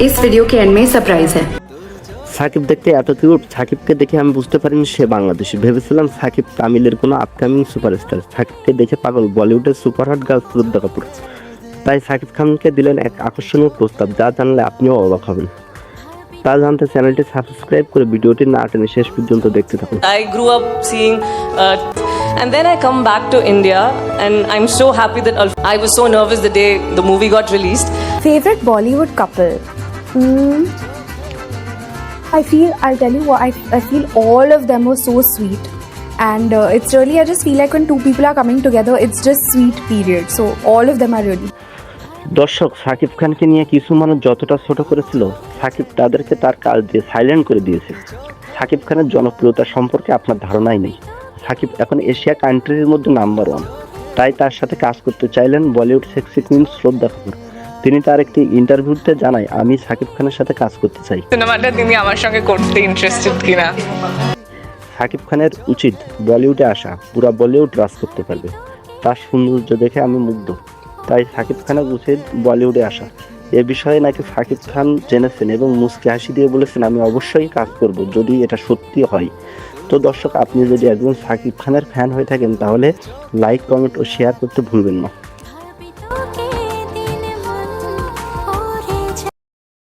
इस वीडियो के एंड में सरप्राइज है সাকিব দেখতে এত কিউট সাকিবকে দেখে আমি বুঝতে পারিনি সে বাংলাদেশি ভেবেছিলাম সাকিব তামিলের কোনো আপকামিং সুপারস্টার সাকিবকে দেখে পাগল বলিউডের সুপারহট গার্ল শ্রদ্ধা কাপুর তাই সাকিব খানকে দিলেন এক আকর্ষণীয় প্রস্তাব যা জানলে আপনিও অবাক হবেন তা জানতে চ্যানেলটি সাবস্ক্রাইব করে ভিডিওটি না টেনে শেষ পর্যন্ত দেখতে থাকুন I grew up seeing, uh, and then I come back to India, and I'm so happy that Alf- I was so nervous the day the movie got released. Favorite Bollywood couple? Mm, I feel, I'll tell you what, I, I feel all of them were so sweet. And uh, it's really, I just feel like when two people are coming together, it's just sweet, period. So all of them are really. দর্শক সাকিব খানকে নিয়ে কিছু মানুষ যতটা ছোট করেছিল সাকিব তাদেরকে তার কাজ দিয়ে সাইলেন্ট করে দিয়েছে সাকিব খানের জনপ্রিয়তা সম্পর্কে আপনার ধারণাই নেই সাকিব এখন এশিয়া কান্ট্রির মধ্যে নাম্বার ওয়ান তাই তার সাথে কাজ করতে চাইলেন বলিউড সেক্সি কুইন শ্রদ্ধা কাপুর। তিনি তার একটি ইন্টারভিউতে জানায় আমি সাকিব খানের সাথে কাজ করতে চাই। সিনেমাটা তিনি আমার সঙ্গে করতে ইন্টারেস্টেড কিনা? সাকিব খানের উচিত বলিউডে আসা পুরা বলিউড রাজ করতে পারবে। তার সৌন্দর্য দেখে আমি মুগ্ধ। তাই সাকিব খানের উচিত বলিউডে আসা। এ বিষয়ে নাকি সাকিব খান জেনেছেন এবং মুসকে হাসি দিয়ে বলেছেন, আমি অবশ্যই কাজ করব যদি এটা সত্যি হয়। তো দর্শক, আপনি যদি একজন সাকিব খানের ফ্যান হয়ে থাকেন, তাহলে লাইক কমেন্ট ও শেয়ার করতে ভুলবেন না।